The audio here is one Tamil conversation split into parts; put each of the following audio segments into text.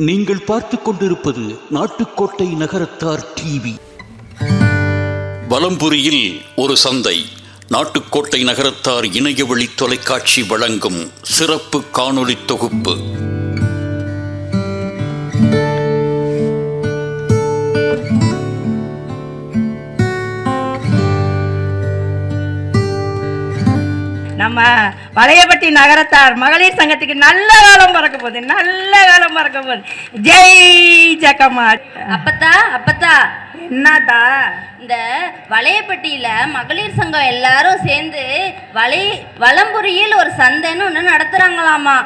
நீங்கள் பார்த்து கொண்டிருப்பது நாட்டுக்கோட்டை நகரத்தார் டிவி. வலம்புரியில் ஒரு சந்தை. நாட்டுக்கோட்டை நகரத்தார் இணையவழி தொலைக்காட்சி வழங்கும் சிறப்பு காணொளி தொகுப்பு. நம்ம வளையப்பட்டி நகரத்தார் மகளிர் சங்கத்துக்கு நல்ல காலம் பறக்க போகுது நல்ல காலம் பறக்க போகுது. ஜெய் ஜக்கம்மா அப்பத்தா அப்பத்தா. என்னத்தா? இந்த வளையப்பட்டியில மகளிர் சங்கம் எல்லாரும் சேர்ந்து வளை வலம்புரியில் ஒரு சந்தைன்னு ஒன்று நடத்துறாங்களாமா?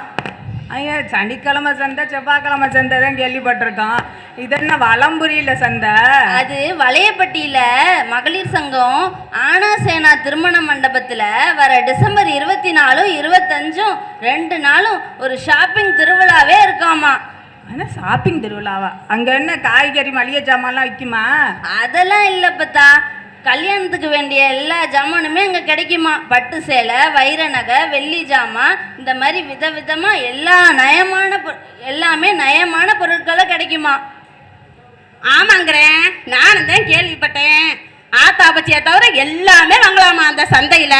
ஐயா சனிக்கிழமை சந்தை செவ்வாய்க்கிழமை சந்தை தான் கேள்விப்பட்டிருக்கோம். இது என்ன வலம்புரியில சந்தை? அது வளையப்பட்டியில மகளிர் சங்கம் ஆனா சேனா திருமண மண்டபத்துல வர டிசம்பர் இருபத்தி நாலும் இருபத்தஞ்சும் ரெண்டு நாளும் ஒரு ஷாப்பிங் திருவிழாவே இருக்காமா? ஆனால் ஷாப்பிங் திருவிழாவா? அங்கே என்ன காய்கறி மளிகை சாமான்லாம் விற்குமா அதெல்லாம் இல்லப்பத்தா கல்யாணத்துக்கு வேண்டிய எல்லா ஜாமானுமே அங்கே கிடைக்குமா? பட்டு சேலை வைர நகை வெள்ளி ஜாமான் இந்த மாதிரி விதவிதமாக எல்லா நயமான பொ- எல்லாமே நயமான பொருட்களும் கிடைக்குமா? ஆமாங்கிறேன் நானும் தான் கேள்விப்பட்டேன். ஆத்தாபச்சியை தவிர எல்லாமே வாங்கலாமா அந்த சந்தையில்?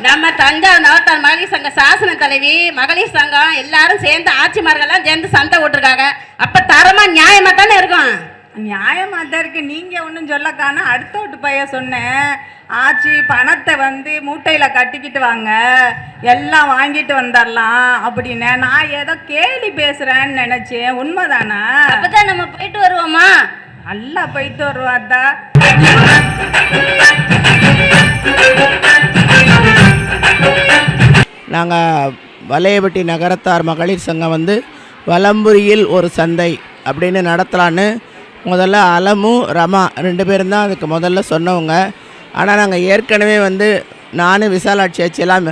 நம்ம தஞ்சாவூர் நவத்தார் மகளிர் சங்க சாசன தலைவி மகளிர் சங்கம் எல்லாரும் சேர்ந்து ஆட்சிமார்கள்லாம் சேர்ந்து சந்தை விட்டுருக்காங்க அப்போ தரமாக நியாயமாக தானே இருக்கும்? நியாயமாக தான் இருக்கு. நீங்கள் ஒன்றும் சொல்ல காணா அடுத்த வீட்டு பையன் சொன்னேன் ஆச்சி பணத்தை வந்து மூட்டையில் கட்டிக்கிட்டு வாங்க. எல்லாம் வாங்கிட்டு வந்துடலாம் அப்படின்னு நான் ஏதோ கேலி பேசுகிறேன்னு நினச்சேன். உண்மைதானா? அப்பதான் நம்ம போயிட்டு வருவோமா? நல்லா போயிட்டு வருவாத்தா நாங்கள் வலையபட்டி நகரத்தார் மகளிர் சங்கம் வந்து வலம்புரியில் ஒரு சந்தை அப்படின்னு நடத்தலான்னு முதல்ல அலமு ரமா ரெண்டு பேரும் தான் அதுக்கு முதல்ல சொன்னவங்க. ஆனால் நாங்கள் ஏற்கனவே வந்து நானும் விசாலாட்சி ஆட்சியெல்லாம்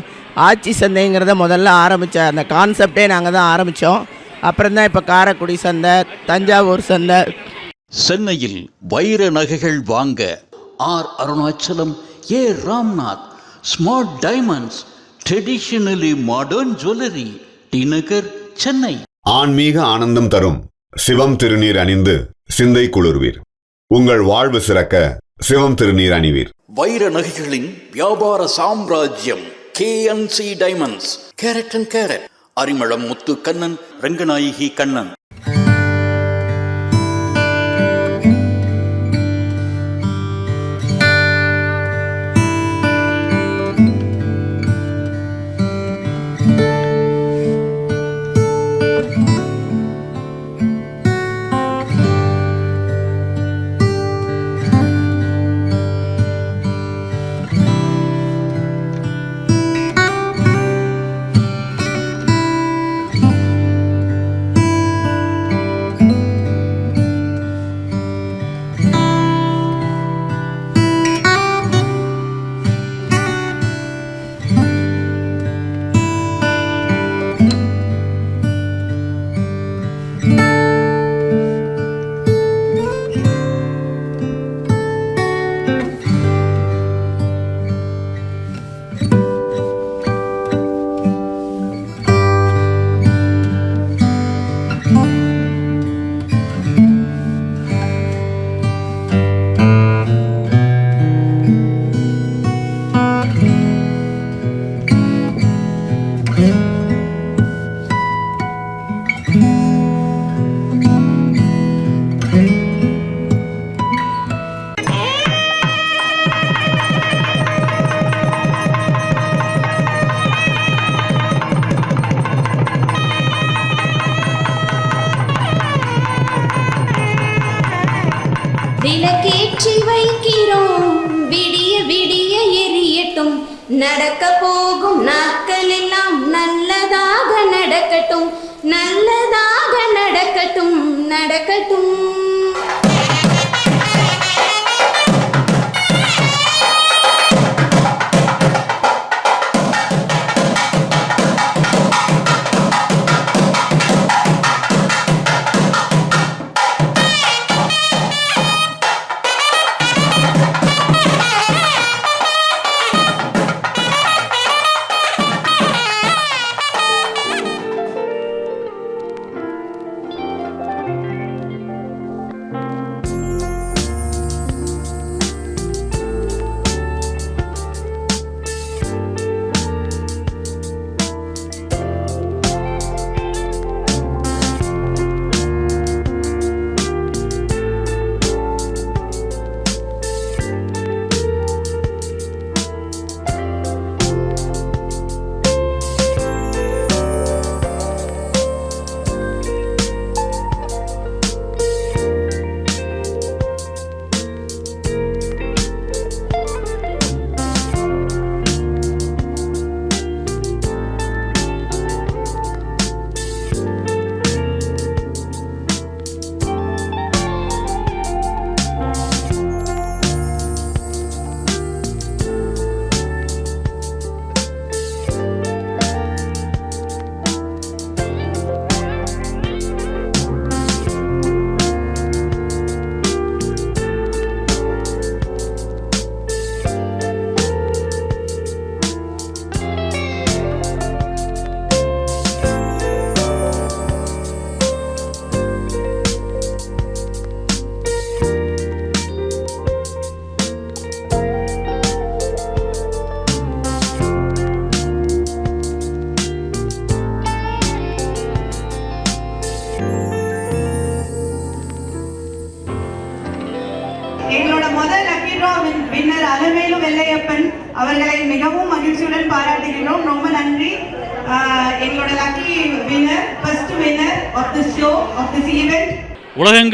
ஆட்சி சந்தைங்கிறத முதல்ல ஆரம்பித்த அந்த கான்செப்டே நாங்கள் தான் ஆரம்பித்தோம் அப்புறம் தான் இப்போ காரைக்குடி சந்தை தஞ்சாவூர் சந்தை. சென்னையில் வைர நகைகள் வாங்க R Arunachalam A Ramnath. Smart diamonds traditionally modern jewellery T Nagar Chennai ஆன்மீக ஆனந்தம் தரும். சிவம் திருநீர் அணிந்து சிந்தை குளிர்வீர். உங்கள் வாழ்வு சிறக்க சிவம் திருநீர் அணிவீர். வைர நகைகளின் வியாபார சாம்ராஜ்யம் C diamonds carat and carat Arimalam Muthu Kannan Ranganayaki Kannan. நடக்க போகும் நாட்கள் எல்லாம் நல்லதாக நடக்கட்டும் நல்லதாக நடக்கட்டும் நடக்கட்டும்.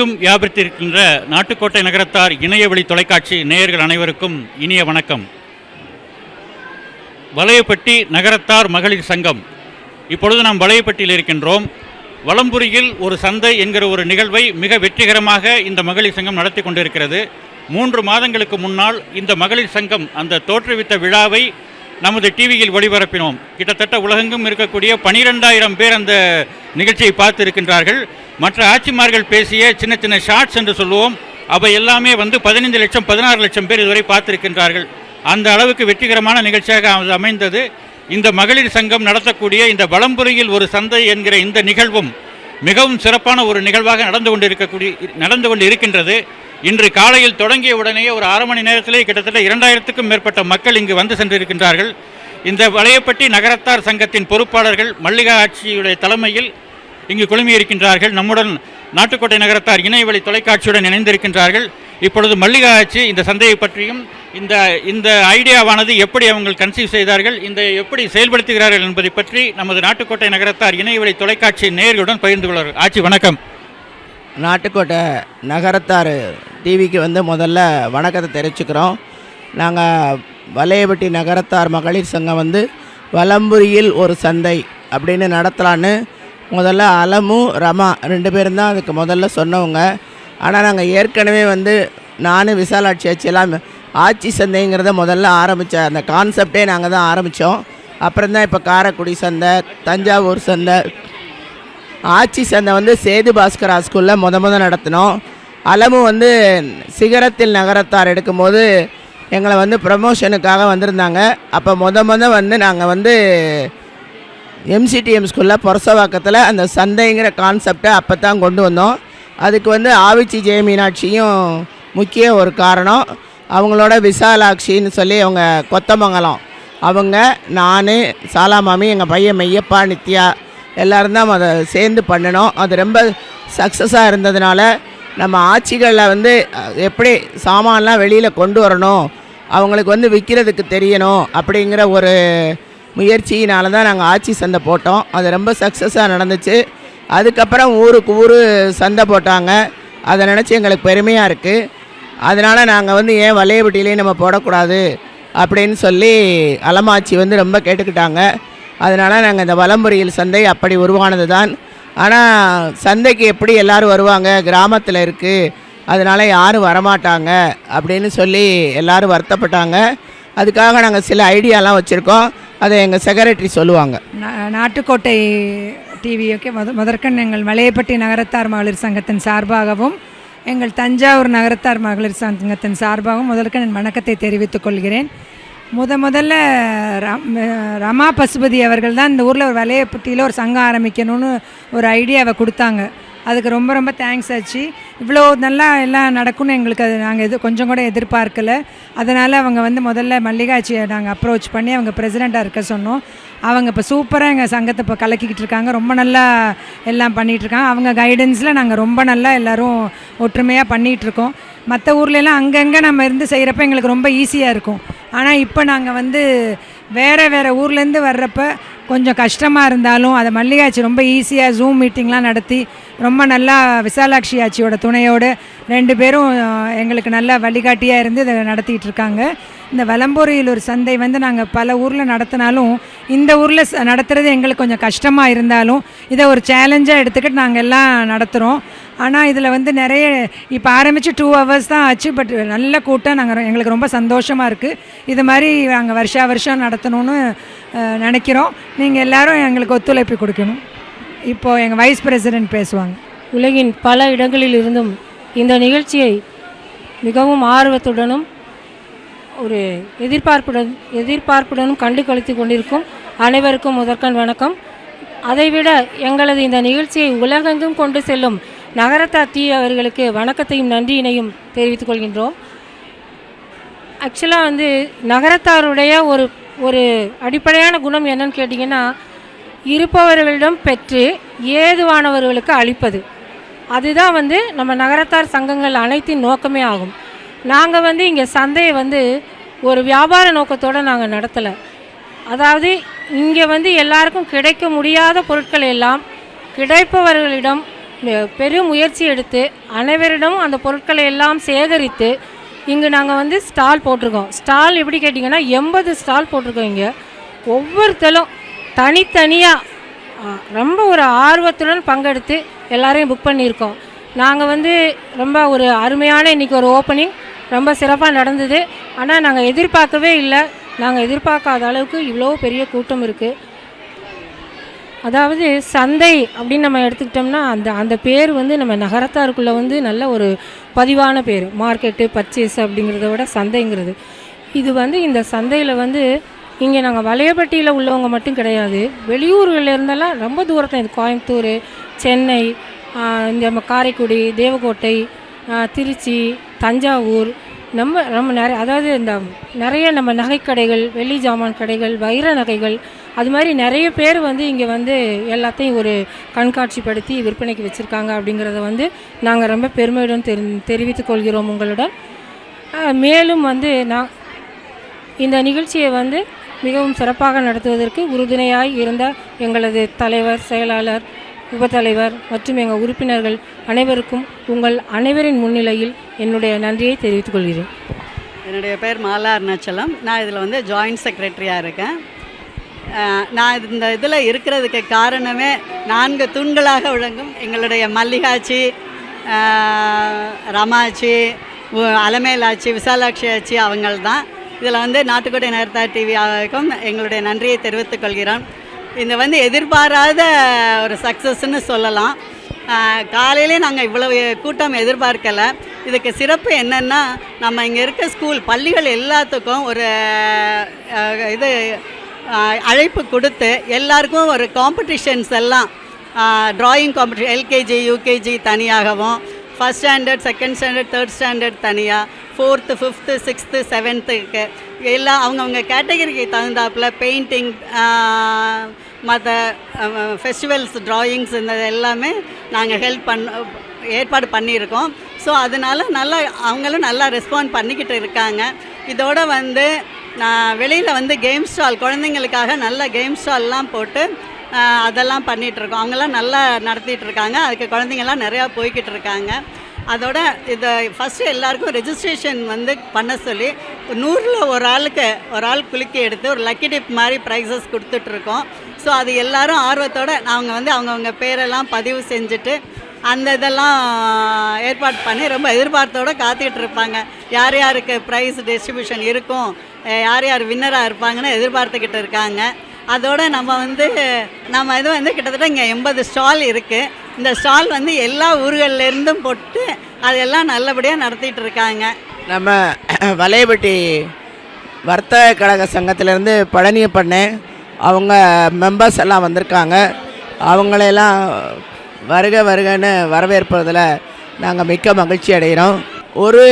உலகெங்கும் வியாபித்திருக்கின்ற நாட்டுக்கோட்டை நகரத்தார் இணையவழி தொலைக்காட்சி நேயர்கள் அனைவருக்கும் இனிய வணக்கம். வலையப்பட்டி நகரத்தார் மகளிர் சங்கம். இப்பொழுது நாம் வலையப்பட்டியில் இருக்கின்றோம். வலம்புரியில் ஒரு சந்தை என்கிற ஒரு நிகழ்வை மிக வெற்றிகரமாக இந்த மகளிர் சங்கம் நடத்தி கொண்டிருக்கிறது. மூன்று மாதங்களுக்கு முன்னால் இந்த மகளிர் சங்கம் அந்த தோற்றுவித்த விழாவை நமது டிவியில் ஒளிபரப்பினோம். கிட்டத்தட்ட உலகெங்கும் இருக்கக்கூடிய பனிரெண்டாயிரம் பேர் அந்த நிகழ்ச்சியை பார்த்து இருக்கின்றார்கள் மற்ற ஆட்சிமார்கள் பேசிய சின்ன சின்ன ஷார்ட்ஸ் என்று சொல்லுவோம். அவை எல்லாமே வந்து பதினைந்து லட்சம் பதினாறு லட்சம் பேர் இதுவரை பார்த்திருக்கின்றார்கள். அந்த அளவுக்கு வெற்றிகரமான நிகழ்ச்சியாக அது அமைந்தது. இந்த மகளிர் சங்கம் நடத்தக்கூடிய இந்த வலம்புரியில் ஒரு சந்தை என்கிற இந்த நிகழ்வும் மிகவும் சிறப்பான ஒரு நிகழ்வாக நடந்து கொண்டிருக்கக்கூடிய நடந்து கொண்டு இருக்கின்றது இன்று காலையில் தொடங்கிய உடனேயே ஒரு அரை மணி நேரத்திலே கிட்டத்தட்ட இரண்டாயிரத்துக்கும் மேற்பட்ட மக்கள் இங்கு வந்து சென்றிருக்கின்றார்கள். இந்த வளையப்பட்டி நகரத்தார் சங்கத்தின் பொறுப்பாளர்கள் மல்லிகா ஆட்சியுடைய தலைமையில் இங்கு குழுமியிருக்கின்றார்கள். நம்முடன் நாட்டுக்கோட்டை நகரத்தார் இணையவழி தொலைக்காட்சியுடன் இணைந்திருக்கின்றார்கள். இப்பொழுது மல்லிகா ஆட்சி இந்த சந்தையை பற்றியும் இந்த இந்த ஐடியாவானது எப்படி அவங்க கன்சீவ் செய்தார்கள் இந்த எப்படி செயல்படுத்துகிறார்கள் என்பதை பற்றி நமது நாட்டுக்கோட்டை நகரத்தார் இணையவழி தொலைக்காட்சி நேயர்களுடன் பகிர்ந்து கொள்வார்கள். ஆட்சி வணக்கம். நாட்டுக்கோட்டை நகரத்தார் டிவிக்கு வந்து முதல்ல வணக்கத்தை தெரிவிச்சுக்கிறோம். நாங்கள் வலையபட்டி நகரத்தார் மகளிர் சங்கம் வந்து வலம்புரியில் ஒரு சந்தை அப்படின்னு நடத்தலான்னு முதல்ல அலமு ரமா ரெண்டு பேரும் தான் அதுக்கு முதல்ல சொன்னவங்க. ஆனால் நாங்கள் ஏற்கனவே வந்து நானும் விசாலாட்சி ஆட்சியெல்லாம் ஆட்சி சந்தைங்கிறத முதல்ல ஆரம்பித்த அந்த கான்செப்டே நாங்கள் தான் ஆரம்பித்தோம் அப்புறம் தான் இப்போ காரைக்குடி சந்தை தஞ்சாவூர் சந்தை ஆட்சி சந்தை வந்து சேது பாஸ்கரா ஸ்கூலில் முத முத நடத்தினோம். அலமு வந்து சிகரத்தில் நகரத்தார் எடுக்கும்போது எங்களை வந்து ப்ரமோஷனுக்காக வந்திருந்தாங்க. அப்போ முத முத வந்து நாங்கள் வந்து எம்சிடிஎம் ஸ்கூலில் பொரசவாக்கத்தில் அந்த சந்தைங்கிற கான்செப்டை அப்போ தான் கொண்டு வந்தோம். அதுக்கு வந்து ஆவிச்சி ஜெய மீனாட்சியும் முக்கிய ஒரு காரணம். அவங்களோட விசாலாட்சின்னு சொல்லி அவங்க கொத்தமங்கலம். அவங்க நான் சாலாமாமி எங்கள் பையன் மெய்யப்பா நித்யா எல்லோரும் தான் அதை சேர்ந்து பண்ணினோம் அது ரொம்ப சக்ஸஸாக இருந்ததுனால நம்ம ஆட்சிகளில் வந்து எப்படி சாமான்லாம் வெளியில் கொண்டு வரணும் அவங்களுக்கு வந்து விற்கிறதுக்கு தெரியணும் அப்படிங்கிற ஒரு முயற்சியினால தான் நாங்கள் ஆட்சி சந்தை போட்டோம். அது ரொம்ப சக்ஸஸாக நடந்துச்சு. அதுக்கப்புறம் ஊருக்கு ஊர் சந்தை போட்டாங்க. அதை நினச்சி எங்களுக்கு பெருமையாக இருக்குது அதனால் நாங்கள் வந்து ஏன் வளையபட்டியிலையும் நம்ம போடக்கூடாது அப்படின்னு சொல்லி அலமாச்சி வந்து ரொம்ப கேட்டுக்கிட்டாங்க. அதனால் நாங்கள் இந்த வலம்புரியில் சந்தை அப்படி உருவானது தான் ஆனால் சந்தைக்கு எப்படி எல்லோரும் வருவாங்க? கிராமத்தில் இருக்குது அதனால் யாரும் வரமாட்டாங்க அப்படின்னு சொல்லி எல்லோரும் வருத்தப்பட்டாங்க. அதுக்காக நாங்கள் சில ஐடியாலாம் வச்சுருக்கோம். அதை எங்கள் செக்ரட்டரி சொல்லுவாங்க. நா- நாட்டுக்கோட்டை டிவிக்கு முத முதற்கண் எங்கள் மலையப்பட்டி நகரத்தார் மகளிர் சங்கத்தின் சார்பாகவும் எங்கள் தஞ்சாவூர் நகரத்தார் மகளிர் சங்கத்தின் சார்பாகவும் முதற்கண் என் வணக்கத்தை தெரிவித்துக் கொள்கிறேன். முத முதல்ல ரம் ரமா பசுபதி அவர்கள் தான் இந்த ஊரில் ஒரு வலையப்பட்டியில் ஒரு சங்கம் ஆரம்பிக்கணும்னு ஒரு ஐடியாவை கொடுத்தாங்க. அதுக்கு ரொம்ப ரொம்ப தேங்க்ஸ் ஆச்சு. இவ்வளோ நல்லா எல்லாம் நடக்கும்னு எங்களுக்கு அது நாங்கள் எது கொஞ்சம் கூட எதிர்பார்க்கல. அதனால் அவங்க வந்து முதல்ல மல்லிகாட்சியை நாங்கள் அப்ரோச் பண்ணி அவங்க பிரசிடெண்ட்டாக இருக்க சொன்னோம். அவங்க இப்போ சூப்பராக எங்கள் சங்கத்தை இப்போ கலக்கிக்கிட்டு இருக்காங்க. ரொம்ப நல்லா எல்லாம் பண்ணிகிட்ருக்காங்க அவங்க கைடன்ஸில் நாங்கள் ரொம்ப நல்லா எல்லோரும் ஒற்றுமையாக பண்ணிகிட்ருக்கோம் மற்ற ஊர்லெலாம் அங்கங்கே நம்ம இருந்து செய்கிறப்ப எங்களுக்கு ரொம்ப ஈஸியாக இருக்கும். ஆனால் இப்போ நாங்கள் வந்து வேறு வேறு ஊர்லேருந்து வர்றப்போ கொஞ்சம் கஷ்டமாக இருந்தாலும் அதை மல்லிகாச்சி ரொம்ப ஈஸியாக ஜூம் மீட்டிங்லாம் நடத்தி ரொம்ப நல்லா விசாலாட்சி ஆட்சியோட துணையோடு ரெண்டு பேரும் எங்களுக்கு நல்லா வழிகாட்டியாக இருந்து இதை நடத்திட்டு இருக்காங்க. இந்த வலம்பூரியில் ஒரு சந்தை வந்து நாங்கள் பல ஊரில் நடத்தினாலும் இந்த ஊரில் நடத்துறது எங்களுக்கு கொஞ்சம் கஷ்டமாக இருந்தாலும் இதை ஒரு சேலஞ்சாக எடுத்துக்கிட்டு நாங்கள் எல்லாம் நடத்துகிறோம் ஆனால் இதில் வந்து நிறைய இப்போ ஆரம்பித்து டூ ஹவர்ஸ் தான் ஆச்சு பட் நல்ல கூட்டம் நாங்கள் எங்களுக்கு ரொம்ப சந்தோஷமாக இருக்குது இது மாதிரி நாங்கள் வருஷா வருஷம் நடத்தணும்னு நினைக்கிறோம். நீங்கள் எல்லாரும் எங்களுக்கு ஒத்துழைப்பு கொடுக்கணும். இப்போது எங்கள் வைஸ் பிரசிடென்ட் பேசுவாங்க. உலகின் பல இடங்களில் இருந்தும் இந்த நிகழ்ச்சியை மிகவும் ஆர்வத்துடனும் ஒரு எதிர்பார்ப்புடன் எதிர்பார்ப்புடனும் கண்டு கழித்து கொண்டிருக்கும் அனைவருக்கும் முதற்கண் வணக்கம். அதைவிட எங்களது இந்த நிகழ்ச்சியை உலகெங்கும் கொண்டு செல்லும் நகரத்தா தீ அவர்களுக்கு வணக்கத்தையும் நன்றியினையும் தெரிவித்துக் கொள்கின்றோம். ஆக்சுவலாக வந்து நகரத்தாருடைய ஒரு ஒரு அடிப்படையான குணம் என்னன்னு கேட்டிங்கன்னா இருப்பவர்களிடம் பெற்று ஏதுவானவர்களுக்கு அளிப்பது. அதுதான் வந்து நம்ம நகரத்தார் சங்கங்கள் அனைத்தின் நோக்கமே ஆகும். நாங்கள் வந்து இங்கே சந்தையை வந்து ஒரு வியாபார நோக்கத்தோடு நாங்கள் நடத்தலை. அதாவது இங்கே வந்து எல்லாருக்கும் கிடைக்க முடியாத பொருட்கள் எல்லாம் கிடைப்பவர்களிடம் பெரும் முயற்சி எடுத்து அனைவரிடமும் அந்த பொருட்களை எல்லாம் சேகரித்து இங்கே நாங்கள் வந்து ஸ்டால் போட்டிருக்கோம். ஸ்டால் எப்படி கேட்டிங்கன்னா எண்பது ஸ்டால் போட்டிருக்கோம் இங்கே. ஒவ்வொருத்தரும் தனித்தனியாக ரொம்ப ஒரு ஆர்வத்துடன் பங்கெடுத்து எல்லாரையும் புக் பண்ணியிருக்கோம். நாங்கள் வந்து ரொம்ப ஒரு அருமையான இன்றைக்கி ஒரு ஓப்பனிங் ரொம்ப சிறப்பாக நடந்தது. ஆனால் நாங்கள் எதிர்பார்க்கவே இல்லை. நாங்கள் எதிர்பார்க்காத அளவுக்கு இவ்வளோ பெரிய கூட்டம் இருக்குது அதாவது சந்தை அப்படின்னு நம்ம எடுத்துக்கிட்டோம்னா அந்த அந்த பேர் வந்து நம்ம நகரத்தாருக்குள்ளே வந்து நல்ல ஒரு பதிவான பேர். மார்க்கெட்டு பர்ச்சேஸ் அப்படிங்கிறத விட சந்தைங்கிறது. இது வந்து இந்த சந்தையில் வந்து இங்கே நாங்கள் வளையப்பட்டியில் உள்ளவங்க மட்டும் கிடையாது. வெளியூர்களில் இருந்தெல்லாம் ரொம்ப தூரத்தில் இது கோயம்புத்தூர் சென்னை இந்த நம்ம காரைக்குடி தேவக்கோட்டை திருச்சி தஞ்சாவூர் நம்ம நம்ம நிறைய அதாவது இந்த நிறைய நம்ம நகைக்கடைகள் வெள்ளி ஜாமான் கடைகள் வைர நகைகள் அது மாதிரி நிறைய பேர் வந்து இங்கே வந்து எல்லாத்தையும் ஒரு கண்காட்சிப்படுத்தி விற்பனைக்கு வச்சுருக்காங்க அப்படிங்கிறத வந்து நாங்கள் ரொம்ப பெருமையுடன் தெரி தெரிவித்துக் கொள்கிறோம் உங்களுடன் மேலும் வந்து நான் இந்த நிகழ்ச்சியை வந்து மிகவும் சிறப்பாக நடத்துவதற்கு உறுதுணையாய் இருந்த எங்களது தலைவர் செயலாளர் உபத்தலைவர் மற்றும் எங்கள் உறுப்பினர்கள் அனைவருக்கும் உங்கள் அனைவரின் முன்னிலையில் என்னுடைய நன்றியை தெரிவித்துக் கொள்கிறேன். என்னுடைய பேர் மாலா அருணாச்சலம். நான் இதில் வந்து ஜாயிண்ட் செக்ரட்டரியாக இருக்கேன். நான் இந்த இதில் இருக்கிறதுக்கு காரணமே நான்கு தூண்களாக விளங்கும். எங்களுடைய மல்லிகாச்சி ரமாச்சி ரமாட்சி அலமேலாட்சி விசாலாட்சி ஆட்சி அவங்கள் தான் இதில் வந்து நாட்டுக்கோட்டை நேர்த்தா டிவி டிவிக்கும் எங்களுடைய நன்றியை தெரிவித்துக் கொள்கிறோம். இந்த வந்து எதிர்பாராத ஒரு சக்ஸஸ்ன்னு சொல்லலாம். காலையிலே நாங்கள் இவ்வளவு கூட்டம் எதிர்பார்க்கலை. இதுக்கு சிறப்பு என்னென்னா நம்ம இங்கே இருக்க ஸ்கூல் பள்ளிகள் எல்லாத்துக்கும் ஒரு இது அழைப்பு கொடுத்து எல்லாருக்கும் ஒரு காம்படிஷன்ஸ் எல்லாம் ட்ராயிங் காம்படிஷன் எல்கேஜி யூகேஜி தனியாகவும் first standard second standard third standard தனியாக ஃபோர்த்து ஃபிஃப்த்து சிக்ஸ்த்து செவன்த்துக்கு எல்லாம் அவங்கவுங்க கேட்டகரிக்கு தகுந்தாப்புல பெயிண்டிங் மற்ற ஃபெஸ்டிவல்ஸ் ட்ராயிங்ஸ் இந்த எல்லாமே நாங்கள் ஹெல்ப் பண்ண ஏற்பாடு பண்ணியிருக்கோம். ஸோ அதனால நல்லா அவங்களும் நல்லா ரெஸ்பாண்ட் பண்ணிக்கிட்டு இருக்காங்க. இதோட வந்து நான் வெளியில் வந்து கேம் ஸ்டால் குழந்தைங்களுக்காக நல்ல கேம் ஸ்டால்லாம் போட்டு அதெல்லாம் பண்ணிகிட்ருக்கோம் அவங்களாம் நல்லா நடத்திட்டு இருக்காங்க அதுக்கு குழந்தைங்கள்லாம் நிறையா போய்கிட்டு இருக்காங்க அதோட இதை ஃபஸ்ட்டு எல்லாருக்கும் ரெஜிஸ்ட்ரேஷன் வந்து பண்ண சொல்லி நூறில் ஒரு ஆளுக்கு ஒரு ஆள் குலுக்கி எடுத்து ஒரு லக்கி டிப் மாதிரி ப்ரைஸஸ் கொடுத்துட்ருக்கோம். ஸோ அது எல்லாரும் ஆர்வத்தோட அவங்க வந்து அவங்கவுங்க பேரெல்லாம் பதிவு செஞ்சுட்டு அந்த இதெல்லாம் ஏற்பாடு பண்ணி ரொம்ப எதிர்பார்த்தோடு காத்துக்கிட்டு இருப்பாங்க யார் யாருக்கு ப்ரைஸ் டிஸ்ட்ரிபியூஷன் இருக்கும் யார் யார் வின்னராக இருப்பாங்கன்னு எதிர்பார்த்துக்கிட்டு இருக்காங்க. அதோட நம்ம வந்து நம்ம இது வந்து கிட்டத்தட்ட இங்கே எண்பது ஸ்டால் இருக்குது இந்த ஸ்டால் வந்து எல்லா ஊர்களிலேருந்தும் போட்டு அதெல்லாம் நல்லபடியாக நடத்திட்டு இருக்காங்க. நம்ம வலையபட்டி வர்த்தக கழக சங்கத்திலேருந்து பழனியப்பண்ணு அவங்க மெம்பர்ஸ் எல்லாம் வந்திருக்காங்க. அவங்களையெல்லாம் வருக வருகன்னு வரவேற்பதில் நாங்கள் மிக்க மகிழ்ச்சி அடைகிறோம். ஒரு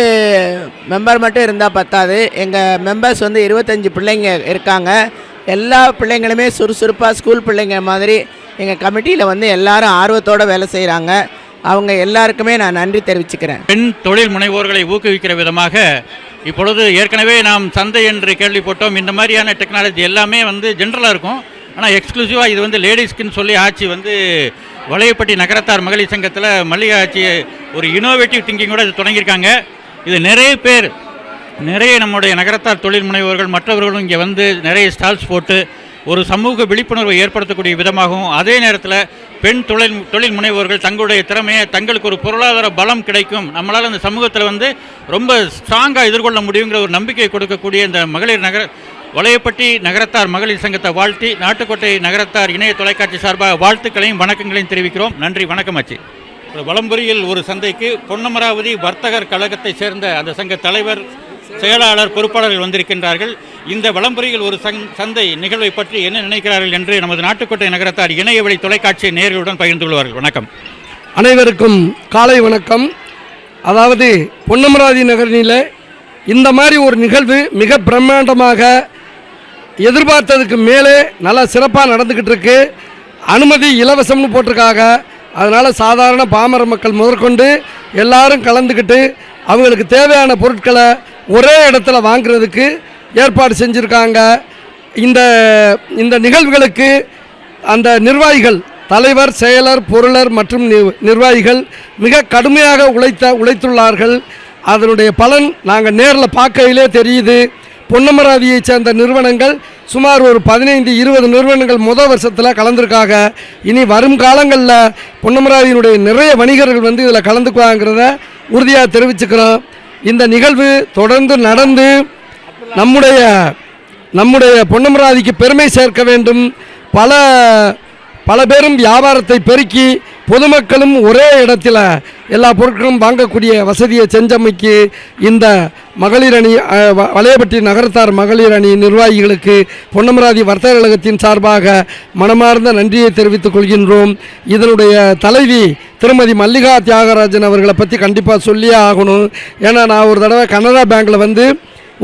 மெம்பர் மட்டும் இருந்தால் பத்தாது. எங்கள் மெம்பர்ஸ் வந்து இருபத்தஞ்சி பிள்ளைங்க இருக்காங்க. எல்லா பிள்ளைங்களுமே சுறுசுறுப்பாக ஸ்கூல் பிள்ளைங்க மாதிரி எங்கள் கமிட்டியில் வந்து எல்லாரும் ஆர்வத்தோடு வேலை செய்கிறாங்க அவங்க எல்லாருக்குமே நான் நன்றி தெரிவிச்சுக்கிறேன். பெண் தொழில் முனைவோர்களை ஊக்குவிக்கிற விதமாக இப்பொழுது ஏற்கனவே நாம் சந்தை என்று கேள்விப்பட்டோம். இந்த மாதிரியான டெக்னாலஜி எல்லாமே வந்து ஜென்ரலாக இருக்கும். ஆனால் எக்ஸ்க்ளூசிவாக இது வந்து லேடிஸ்க்குன்னு சொல்லி ஆட்சி வந்து வளையப்பட்டி நகரத்தார் மகளிர் சங்கத்தில் மல்லிகை ஆட்சி ஒரு இனோவேட்டிவ் திங்கிங்கோட இது தொடங்கியிருக்காங்க. இது நிறைய பேர் நிறைய நம்முடைய நகரத்தார் தொழில் முனைவோர்கள் மற்றவர்களும் இங்கே வந்து நிறைய ஸ்டால்ஸ் போட்டு ஒரு சமூக விழிப்புணர்வை ஏற்படுத்தக்கூடிய விதமாகவும் அதே நேரத்தில் பெண் தொழில் தொழில் முனைவோர்கள் தங்களுடைய திறமையை தங்களுக்கு ஒரு பொருளாதார பலம் கிடைக்கும். நம்மளால் அந்த சமூகத்தில் வந்து ரொம்ப ஸ்ட்ராங்காக எதிர்கொள்ள முடியுங்கிற ஒரு நம்பிக்கை கொடுக்கக்கூடிய இந்த மகளிர் நகர வளையப்பட்டி நகரத்தார் மகளிர் சங்கத்தை வாழ்த்தி நாட்டுக்கோட்டை நகரத்தார் இணைய தொலைக்காட்சி சார்பாக வாழ்த்துக்களையும் வணக்கங்களையும் தெரிவிக்கிறோம். நன்றி வணக்கம் ஆச்சு வளம்புரியில் ஒரு சந்தைக்கு பொன்னமராவதி வர்த்தகர் கழகத்தை சேர்ந்த அந்த சங்க தலைவர் செயலாளர் பொறுப்பாளர்கள் வந்திருக்கின்றார்கள். இந்த வலம்புரியில் ஒரு சந்தை நிகழ்வை பற்றி என்ன நினைக்கிறார்கள் என்று நமது நாட்டுக்கோட்டை நகரத்தார் இணையவழி தொலைக்காட்சி நேர்களுடன் பகிர்ந்து கொள்வார்கள். வணக்கம். அனைவருக்கும் காலை வணக்கம். அதாவது பொன்னமராதி நகரில் இந்த மாதிரி ஒரு நிகழ்வு மிக பிரம்மாண்டமாக எதிர்பார்த்ததுக்கு மேலே நல்லா சிறப்பாக நடந்துக்கிட்டு இருக்கு. அனுமதி இலவசம்னு போட்டிருக்காங்க. அதனால் சாதாரண பாமர மக்கள் முதற்கொண்டு எல்லாரும் கலந்துக்கிட்டு அவங்களுக்கு தேவையான பொருட்களை ஒரே இடத்துல வாங்குறதுக்கு ஏற்பாடு செஞ்சுருக்காங்க. இந்த இந்த நிகழ்வுகளுக்கு அந்த நிர்வாகிகள் தலைவர் செயலர் பொருளர் மற்றும் நி- நிர்வாகிகள் மிக கடுமையாக உழைத்த உழைத்துள்ளார்கள். அதனுடைய பலன் நாங்கள் நேரில் பார்க்கையிலே தெரியுது. பொன்னமராதியைச் சேர்ந்த நிறுவனங்கள் சுமார் ஒரு பதினைந்து இருபது நிறுவனங்கள் முதல் வருஷத்தில் கலந்துருக்காங்க. இனி வரும் காலங்களில் பொன்னமராதியினுடைய நிறைய வணிகர்கள் வந்து இதில் கலந்துக்குவாங்கிறத உறுதியாக தெரிவிச்சுக்கிறோம். இந்த நிகழ்வு தொடர்ந்து நடந்து நம்முடைய நம்முடைய பொன்னமராதிக்கு பெருமை சேர்க்க வேண்டும். பல பல பேரும் வியாபாரத்தை பெருக்கி பொதுமக்களும் ஒரே இடத்துல எல்லா பொருட்களும் வாங்கக்கூடிய வசதியை செஞ்சமைக்கு இந்த மகளிர் அணி அஹ், வ- வலையபட்டி நகரத்தார் மகளிர் அணி நிர்வாகிகளுக்கு பொன்னமராதி வர்த்தக கழகத்தின் சார்பாக மனமார்ந்த நன்றியை தெரிவித்துக் கொள்கின்றோம். இதனுடைய தலைவி திருமதி மல்லிகா தியாகராஜன் அவர்களை பற்றி கண்டிப்பாக சொல்லியே ஆகணும். ஏன்னா நான் ஒரு தடவை கனரா பேங்க்கில் வந்து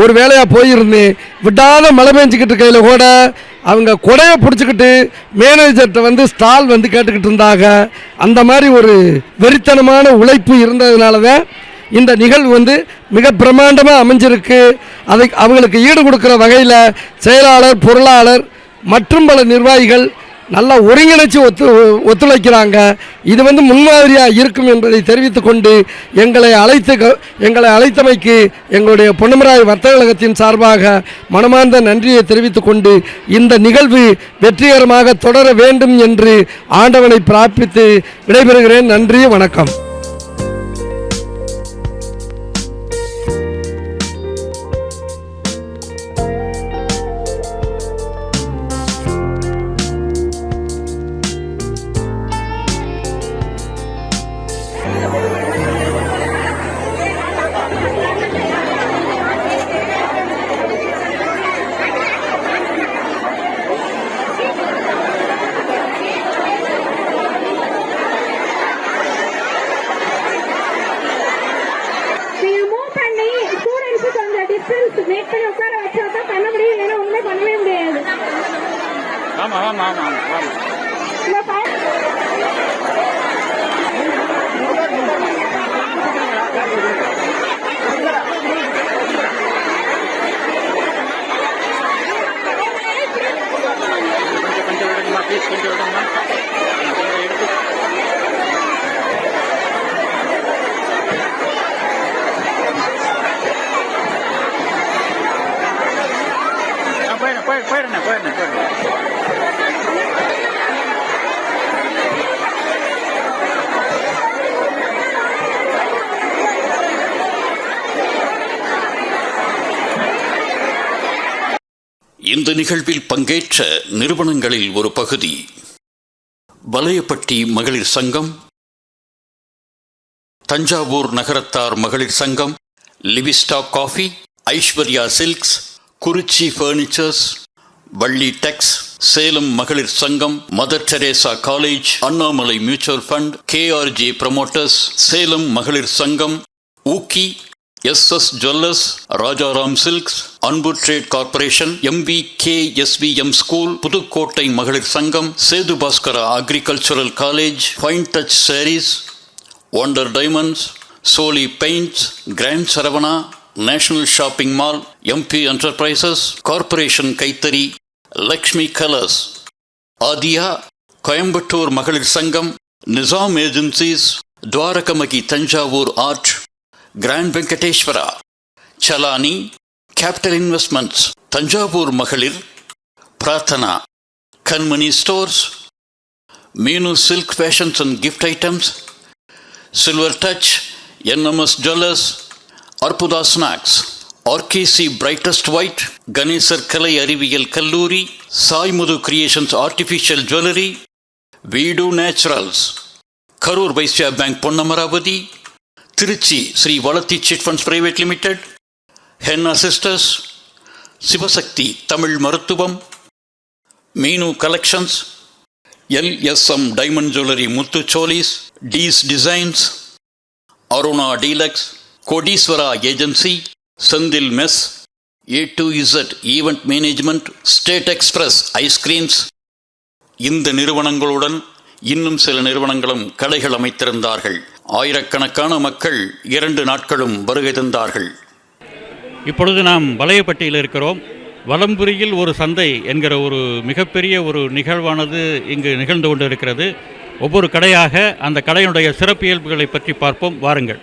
ஒரு வேலையாக போயிருந்தேன் விடாத மழை பெஞ்சிக்கிட்டு கையில் கூட அவங்க கொடையை பிடிச்சிக்கிட்டு மேனேஜர்கிட்ட வந்து ஸ்டால் வந்து கேட்டுக்கிட்டு இருந்தாங்க. அந்த மாதிரி ஒரு வெறித்தனமான உழைப்பு இருந்ததுனால தான் இந்த நிகழ்வு வந்து மிக பிரம்மாண்டமாக அமைஞ்சிருக்கு. அதை அவங்களுக்கு ஈடு கொடுக்குற வகையில் செயலாளர் பொருளாளர் மற்றும் பல நிர்வாகிகள் நல்லா ஒருங்கிணைச்சு ஒத்து ஒத்துழைக்கிறாங்க. இது வந்து முன்மாதிரியாக இருக்கும் என்பதை தெரிவித்துக்கொண்டு எங்களை அழைத்து க- எங்களை அழைத்தமைக்கு எங்களுடைய பொன்னமராய் வர்த்தக கழகத்தின் சார்பாக மனமார்ந்த நன்றியை தெரிவித்துக்கொண்டு இந்த நிகழ்வு வெற்றிகரமாக தொடர வேண்டும் என்று ஆண்டவனை பிரார்ப்பித்து விடைபெறுகிறேன். நன்றி வணக்கம். ஆ போயிடுறேன் போய் இந்த நிகழ்வில் பங்கேற்ற நிறுவனங்களில் ஒரு பகுதி வலையப்பட்டி மகளிர் சங்கம் தஞ்சாவூர் நகரத்தார் மகளிர் சங்கம் Levista coffee Aishwarya silks Kurichi furnitures Valli tex Salem மகளிர் சங்கம் mother Teresa college Annamalai mutual fund KRJ promoters Salem மகளிர் சங்கம் ஊக்கி S S jewellers Rajaram silks Anbu trade corporation MP K SVM school Pudukkottai மகளிர் சங்கம் Sethu Bhaskara agricultural college fine touch sarees wonder diamonds சோலி paints grand Saravana national shopping mall MP enterprises corporation கைத்தறி லக்ஷ்மி கலர்ஸ். ஆதியா கோயம்புத்தூர் மகளிர் சங்கம் Nizam agencies துவாரகமகி Thanjavur art grand Venkateswara. Salani capital investments Thanjavur மகளிர் Prarthana. Kanmani stores Meenu silk fashions and gift items silver touch NMS jewellers Arputha snacks. RKC brightest white Ganesar கலை அறிவியல் கல்லூரி சாய்முது கிரியேஷன்ஸ் ஆர்டிஃபிஷியல் ஜுவல்லரி வீடு நேச்சுரல்ஸ் கரூர் வைஸ்யா பேங்க் பொன்னமராவதி திருச்சி ஸ்ரீ வளத்தி chit funds private limited henna sisters Sivasakthi Tamil மருத்துவம் Meenu collections LSM diamond jewellery முத்துச்சோலிஸ் tees designs Aruna deluxe Kodeeswara agency Senthil mess A to Z event management state express ice creams இந்த நிறுவனங்களுடன் இன்னும் சில நிறுவனங்களும் கடைகள் அமைத்திருந்தார்கள். ஆயிரக்கணக்கான மக்கள் இரண்டு நாட்களும் வருகை தந்தார்கள். இப்பொழுது நாம் வலையப்பட்டியில் இருக்கிறோம். வலம்புரியில் ஒரு சந்தை என்கிற ஒரு மிகப்பெரிய ஒரு நிகழ்வானது இங்கு நிகழ்ந்து கொண்டு இருக்கிறது ஒவ்வொரு கடையாக அந்த கடையினுடைய சிறப்பியல்புகளை பற்றி பார்ப்போம். வாருங்கள்.